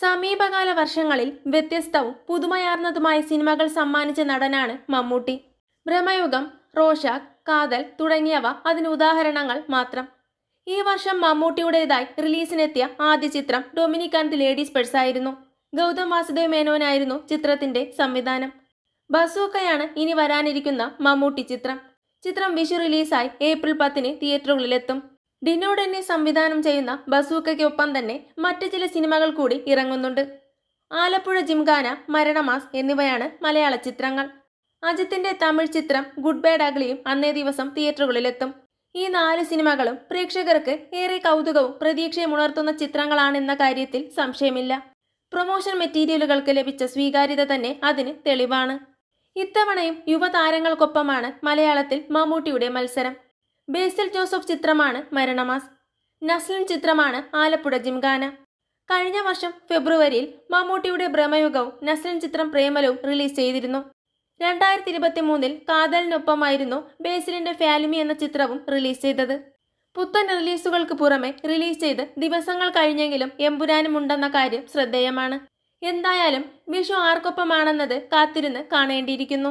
സമീപകാല വർഷങ്ങളിൽ വ്യത്യസ്തവും പുതുമയാർന്നതുമായ സിനിമകൾ സമ്മാനിച്ച നടനാണ് മമ്മൂട്ടി. ഭ്രമയുഗം റോഷാക്ക് കാതൽ തുടങ്ങിയവ അതിന് ഉദാഹരണങ്ങൾ മാത്രം. ഈ വർഷം മമ്മൂട്ടിയുടേതായി റിലീസിനെത്തിയ ആദ്യ ചിത്രം ഡൊമിനിക് ആൻഡ് ലേഡീസ് പെഴ്സ് ആയിരുന്നു. ഗൗതം വാസുദേവ് മേനോനായിരുന്നു ചിത്രത്തിന്റെ സംവിധാനം. ബസൂക്കയാണ് ഇനി വരാനിരിക്കുന്ന മമ്മൂട്ടി ചിത്രം. ചിത്രം വിഷു റിലീസായി ഏപ്രിൽ പത്തിന് തിയേറ്ററുകളിലെത്തും. ഡിനോ ഡെന്നി സംവിധാനം ചെയ്യുന്ന ബസൂക്കയ്ക്കൊപ്പം തന്നെ മറ്റ് ചില സിനിമകൾ കൂടി ഇറങ്ങുന്നുണ്ട്. ആലപ്പുഴ ജിംഖാന മരണമാസ് എന്നിവയാണ് മലയാള ചിത്രങ്ങൾ. അജിത്തിന്റെ തമിഴ് ചിത്രം ഗുഡ് ബൈ അഗ്ലിയും അന്നേ ദിവസം തിയേറ്ററുകളിലെത്തും. ഈ നാല് സിനിമകളും പ്രേക്ഷകർക്ക് ഏറെ കൗതുകവും പ്രതീക്ഷയും ഉണർത്തുന്ന ചിത്രങ്ങളാണെന്ന കാര്യത്തിൽ സംശയമില്ല. പ്രൊമോഷൻ മെറ്റീരിയലുകൾക്ക് ലഭിച്ച സ്വീകാര്യത തന്നെ അതിന് തെളിവാണ്. ഇത്തവണയും യുവതാരങ്ങൾക്കൊപ്പമാണ് മലയാളത്തിൽ മമ്മൂട്ടിയുടെ മത്സരം. ബേസിൽ ജോസഫ് ചിത്രമാണ് മരണമാസ്. നസ്ലിൻ ചിത്രമാണ് ആലപ്പുഴ ജിംഗാന കഴിഞ്ഞ വർഷം ഫെബ്രുവരിയിൽ മമ്മൂട്ടിയുടെ ഭ്രമയുഗവും നസ്ലിൻ ചിത്രം പ്രേമലവും റിലീസ് ചെയ്തിരുന്നു. രണ്ടായിരത്തി ഇരുപത്തി മൂന്നിൽ കാതലിനൊപ്പമായിരുന്നു ബേസിലിന്റെ ഫാലിമി എന്ന ചിത്രവും റിലീസ് ചെയ്തത്. പുത്തൻ റിലീസുകൾക്ക് പുറമെ റിലീസ് ചെയ്ത് ദിവസങ്ങൾ കഴിഞ്ഞെങ്കിലും എമ്പുരാനും ഉണ്ടെന്ന കാര്യം ശ്രദ്ധേയമാണ്. എന്തായാലും വിഷു ആർക്കൊപ്പമാണെന്നത് കാത്തിരുന്ന് കാണേണ്ടിയിരിക്കുന്നു.